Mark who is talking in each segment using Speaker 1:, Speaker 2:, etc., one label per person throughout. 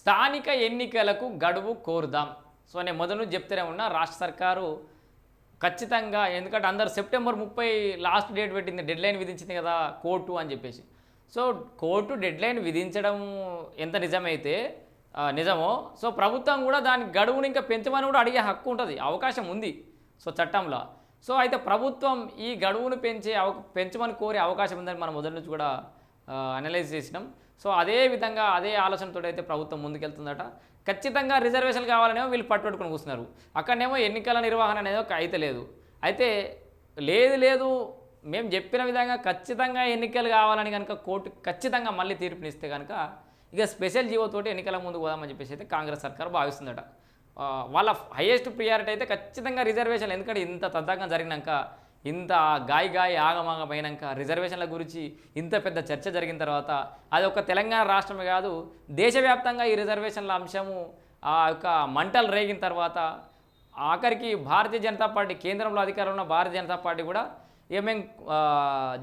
Speaker 1: స్థానిక ఎన్నికలకు గడువు కోరుదాం. సో నేను మొదలు చెప్తూనే ఉన్నా రాష్ట్ర సర్కారు ఖచ్చితంగా ఎందుకంటే అందరు సెప్టెంబర్ ముప్పై లాస్ట్ డేట్ పెట్టింది డెడ్ లైన్ విధించింది కదా కోర్టు అని చెప్పేసి. సో కోర్టు డెడ్ లైన్ విధించడం ఎంత నిజమైతే నిజమో సో ప్రభుత్వం కూడా దాని గడువుని ఇంకా పెంచమని కూడా అడిగే హక్కు ఉంటుంది అవకాశం ఉంది సో చట్టంలో. సో అయితే ప్రభుత్వం ఈ గడువును పెంచే అవ పెంచమని కోరే అవకాశం ఉందని మనం మొదటి నుంచి కూడా అనలైజ్ చేసినాం. సో అదే విధంగా అదే ఆలోచనతో అయితే ప్రభుత్వం ముందుకెళ్తుందట. ఖచ్చితంగా రిజర్వేషన్ కావాలనేమో వీళ్ళు పట్టుబట్టుకుని కూర్చున్నారు. అక్కడనేమో ఎన్నికల నిర్వహణ అనేది ఒక అయితే లేదు. అయితే లేదు లేదు మేము చెప్పిన విధంగా ఖచ్చితంగా ఎన్నికలు కావాలని కనుక కోర్టు ఖచ్చితంగా మళ్ళీ తీర్పునిస్తే కనుక ఇక స్పెషల్ జీవోతోటి ఎన్నికల ముందు పోదామని చెప్పేసి అయితే కాంగ్రెస్ సర్కార్ భావిస్తుందట. వాళ్ళ హైయెస్ట్ ప్రియారిటీ అయితే ఖచ్చితంగా రిజర్వేషన్ ఎందుకంటే ఇంత తద్దాకం జరిగినాక ఇంత గాయ గాయ ఆగమాగమైనాక రిజర్వేషన్ల గురించి ఇంత పెద్ద చర్చ జరిగిన తర్వాత అది ఒక తెలంగాణ రాష్ట్రమే కాదు దేశవ్యాప్తంగా ఈ రిజర్వేషన్ల అంశము ఆ యొక్క మంటలు రేగిన తర్వాత ఆఖరికి భారతీయ జనతా పార్టీ కేంద్రంలో అధికారంలో ఉన్న భారతీయ జనతా పార్టీ కూడా ఇక మేము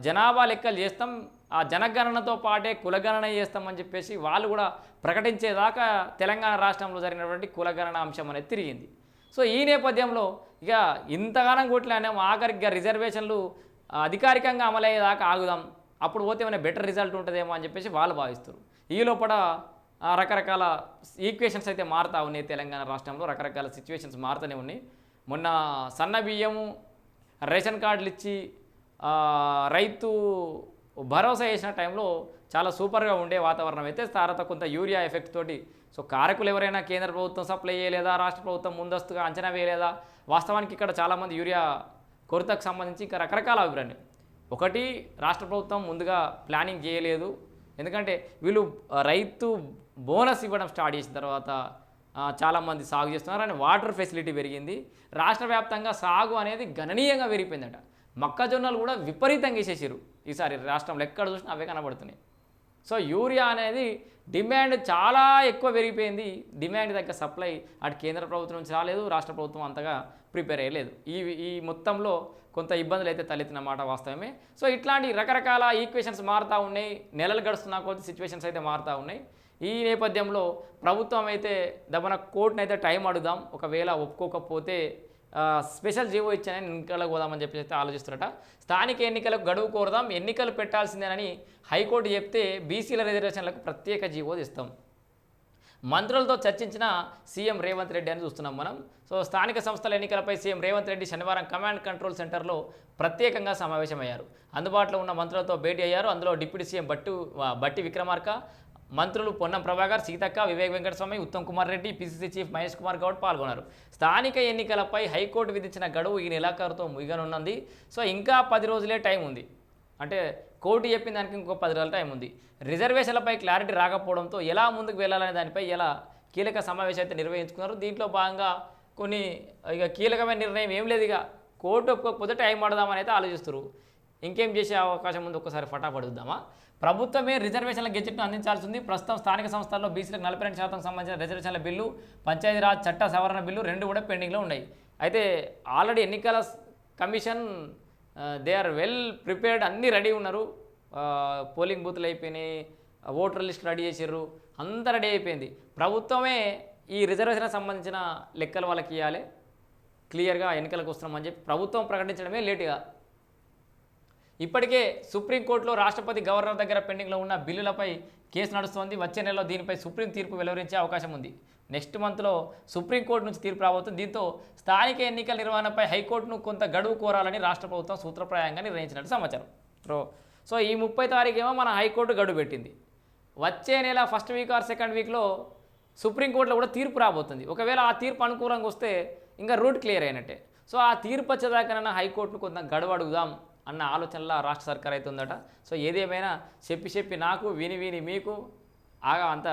Speaker 1: జనాభా లెక్కలు చేస్తాం ఆ జనగణనతో పాటే కులగణన చేస్తామని చెప్పేసి వాళ్ళు కూడా ప్రకటించేదాకా తెలంగాణ రాష్ట్రంలో జరిగినటువంటి కులగణన అంశం అనేది తిరిగింది. సో ఈ నేపథ్యంలో ఇక ఇంతగానం కొట్లానేమో ఆఖరికి రిజర్వేషన్లు అధికారికంగా అమలయ్యేదాకా ఆగుదాం. అప్పుడు పోతే ఏమైనా బెటర్ రిజల్ట్ ఉంటుందేమో అని చెప్పేసి వాళ్ళు భావిస్తారు ఈ లోపల రకరకాల ఈక్వేషన్స్ అయితే మారుతూ ఉన్నాయి తెలంగాణ రాష్ట్రంలో. రకరకాల సిచ్యువేషన్స్ మారుతూనే ఉన్నాయి. మొన్న సన్న బియ్యము రేషన్ కార్డులు ఇచ్చి రైతు భరోసా చేసిన టైంలో చాలా సూపర్గా ఉండే వాతావరణం అయితే తర్వాత కొంత యూరియా ఎఫెక్ట్ తోటి. సో కారకులు ఎవరైనా కేంద్ర ప్రభుత్వం సప్లై చేయలేదా? రాష్ట్ర ప్రభుత్వం ముందస్తుగా అంచనా వేయలేదా? వాస్తవానికి ఇక్కడ చాలామంది యూరియా కొరతకు సంబంధించి ఇంకా రకరకాల అభిప్రాయం ఒకటి రాష్ట్ర ప్రభుత్వం ముందుగా ప్లానింగ్ చేయలేదు. ఎందుకంటే వీళ్ళు రైతు బోనస్ ఇవ్వడం స్టార్ట్ చేసిన తర్వాత చాలామంది సాగు చేస్తున్నారు అని వాటర్ ఫెసిలిటీ పెరిగింది. రాష్ట్ర వ్యాప్తంగా సాగు అనేది గణనీయంగా పెరిగిపోయిందట. మొక్కజొన్నలు కూడా విపరీతంగా వేసేసారు. ఈసారి రాష్ట్రంలో ఎక్కడ చూసినా అవే కనబడుతున్నాయి. సో యూరియా అనేది డిమాండ్ చాలా ఎక్కువ పెరిగిపోయింది. డిమాండ్ దగ్గర సప్లై అటు కేంద్ర ప్రభుత్వం నుంచి రాలేదు రాష్ట్ర ప్రభుత్వం అంతగా ప్రిపేర్ అయ్యలేదు. ఈ ఈ మొత్తంలో కొంత ఇబ్బందులు అయితే తలెత్తిన మాట వాస్తవమే. సో ఇట్లాంటి రకరకాల ఈక్వేషన్స్ మారుతూ ఉన్నాయి. నెలలు గడుస్తున్న కొద్ది సిచ్యువేషన్స్ అయితే మారుతూ ఉన్నాయి. ఈ నేపథ్యంలో ప్రభుత్వం అయితే దమన కోర్టునైతే టైం అడుగుదాం. ఒకవేళ ఒప్పుకోకపోతే స్పెషల్ జీవో ఇచ్చానని ఎన్నికలకు పోదామని చెప్పి అయితే ఆలోచిస్తున్నారట. స్థానిక ఎన్నికలకు గడువు కోరదాం ఎన్నికలు పెట్టాల్సిందేనని హైకోర్టు చెప్తే బీసీల రిజర్వేషన్లకు ప్రత్యేక జీవో ఇస్తాం. మంత్రులతో చర్చించిన సీఎం రేవంత్ రెడ్డి అని చూస్తున్నాం మనం. సో స్థానిక సంస్థల ఎన్నికలపై సీఎం రేవంత్ రెడ్డి శనివారం కమాండ్ కంట్రోల్ సెంటర్లో ప్రత్యేకంగా సమావేశమయ్యారు. అందుబాటులో ఉన్న మంత్రులతో భేటీ అయ్యారు. అందులో డిప్యూటీ సీఎం బట్టు బట్టి విక్రమార్క మంత్రులు పొన్నం ప్రభాకర్ సీతక్క వివేక్ వెంకటస్వామి ఉత్తమ్ కుమార్ రెడ్డి పిసిసి చీఫ్ మహేష్ కుమార్ గౌడ్ పాల్గొన్నారు. స్థానిక ఎన్నికలపై హైకోర్టు విధించిన గడువు ఈ నెలాఖరుతో ముగియనున్నది. సో ఇంకా పది రోజులే టైం ఉంది. అంటే కోర్టు చెప్పిన దానికి ఇంకో పది రోజుల టైం ఉంది. రిజర్వేషన్లపై క్లారిటీ రాకపోవడంతో ఎలా ముందుకు వెళ్ళాలనే దానిపై ఎలా కీలక సమావేశం అయితే నిర్వహించుకున్నారు. దీంట్లో భాగంగా కొన్ని ఇక కీలకమైన నిర్ణయం ఏం లేదు ఇక. కోర్టు ఒప్పుకోకపోతే టైం పడదామని అయితే ఆలోచిస్తారు ఇంకేం చేసే అవకాశం ఉంది? ఒక్కసారి ఫటాఫడుద్దామా ప్రభుత్వమే రిజర్వేషన్ల గెజెట్ను అందించాల్సి ఉంది ప్రస్తుతం స్థానిక సంస్థల్లో బీసీలకు నలభై రెండు శాతం సంబంధించిన రిజర్వేషన్ల బిల్లు పంచాయతీరాజ్ చట్ట సవరణ బిల్లు రెండు కూడా పెండింగ్లో ఉన్నాయి. అయితే ఆల్రెడీ ఎన్నికల commission they are well prepared అన్నీ రెడీ ఉన్నారు. పోలింగ్ బూత్లు అయిపోయినాయి ఓటర్ లిస్ట్ రెడీ చేసారు అంతా రెడీ అయిపోయింది. ప్రభుత్వమే ఈ రిజర్వేషన్కి సంబంధించిన లెక్కలు వాళ్ళకి ఇవ్వాలి క్లియర్గా ఎన్నికలకు వస్తున్నామని చెప్పి ప్రభుత్వం ప్రకటించడమే లేటుగా. ఇప్పటికే సుప్రీంకోర్టులో రాష్ట్రపతి గవర్నర్ దగ్గర పెండింగ్లో ఉన్న బిల్లులపై కేసు నడుస్తోంది. వచ్చే నెలలో దీనిపై సుప్రీం తీర్పు వెలువరించే అవకాశం ఉంది. నెక్స్ట్ మంత్లో సుప్రీంకోర్టు నుంచి తీర్పు రాబోతుంది. దీంతో స్థానిక ఎన్నికల నిర్వహణపై హైకోర్టును కొంత గడువు కోరాలని రాష్ట్ర ప్రభుత్వం సూత్రప్రాయంగా నిర్ణయించినట్టు సమాచారం. సో సో ఈ ముప్పై తారీఖేమో మన హైకోర్టు గడువు పెట్టింది. వచ్చే నెల ఫస్ట్ వీక్ ఆర్ సెకండ్ వీక్లో సుప్రీంకోర్టులో కూడా తీర్పు రాబోతుంది. ఒకవేళ ఆ తీర్పు అనుకూలంగా వస్తే ఇంకా రూట్ క్లియర్ అయినట్టే. సో ఆ తీర్పు వచ్చేదాకానైనా హైకోర్టును కొంత గడువు అడుగుదాం. అన్న ఆలోచనలో రాష్ట్ర సర్కార్ అయితే ఉందట. సో ఏదేమైనా చెప్పి చెప్పి నాకు విని విని మీకు ఆగా అంత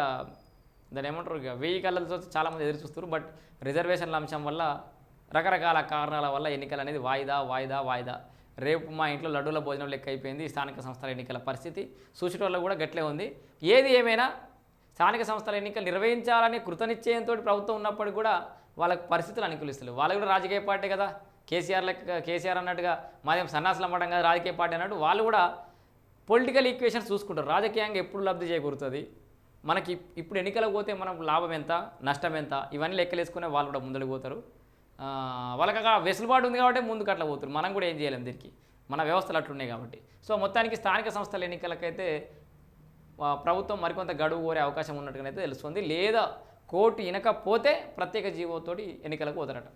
Speaker 1: దాని ఏమంటారు ఇక వెయ్యి కళ్ళతో చాలామంది ఎదురు చూస్తారు బట్ రిజర్వేషన్ల అంశం వల్ల రకరకాల కారణాల వల్ల ఎన్నికలు అనేది వాయిదా వాయిదా వాయిదా. రేపు మా ఇంట్లో లడ్డూల భోజనం లెక్క అయిపోయింది. స్థానిక సంస్థల ఎన్నికల పరిస్థితి సూచిటోళ్ళలో కూడా గట్లే ఉంది. ఏది ఏమైనా స్థానిక సంస్థల ఎన్నికలు నిర్వహించాలని కృతనిశ్చయంతో ప్రభుత్వం ఉన్నప్పటికీ కూడా వాళ్ళకి పరిస్థితులు అనుకూలిస్తలేవు. వాళ్ళు కూడా రాజకీయ పార్టీ కదా. కేసీఆర్ లెక్క కేసీఆర్ అన్నట్టుగా మాదేం సన్నాసులు అమ్మడం కాదు రాజకీయ పార్టీ అన్నట్టు వాళ్ళు కూడా పొలిటికల్ ఈక్వేషన్స్ చూసుకుంటారు. రాజకీయంగా ఎప్పుడు లబ్ధి చేకూరుతుంది? మనకి ఇప్పుడు ఎన్నికలకు పోతే మనం లాభం ఎంత నష్టం ఎంత? ఇవన్నీ లెక్కలేసుకునే వాళ్ళు కూడా ముందడుగు పోతారు. వాళ్ళకి అక్కడ వెసులుబాటు ఉంది కాబట్టి ముందుకు అట్లా పోతారు. మనం కూడా ఏం చేయలేం దీనికి. మన వ్యవస్థలు అట్లున్నాయి కాబట్టి. సో మొత్తానికి స్థానిక సంస్థల ఎన్నికలకైతే ప్రభుత్వం మరికొంత గడువు కోరే అవకాశం ఉన్నట్టుగానైతే తెలుస్తుంది. లేదా కోర్టు ఇనకపోతే ప్రత్యేక జీవోతోటి ఎన్నికలకు పోతారట.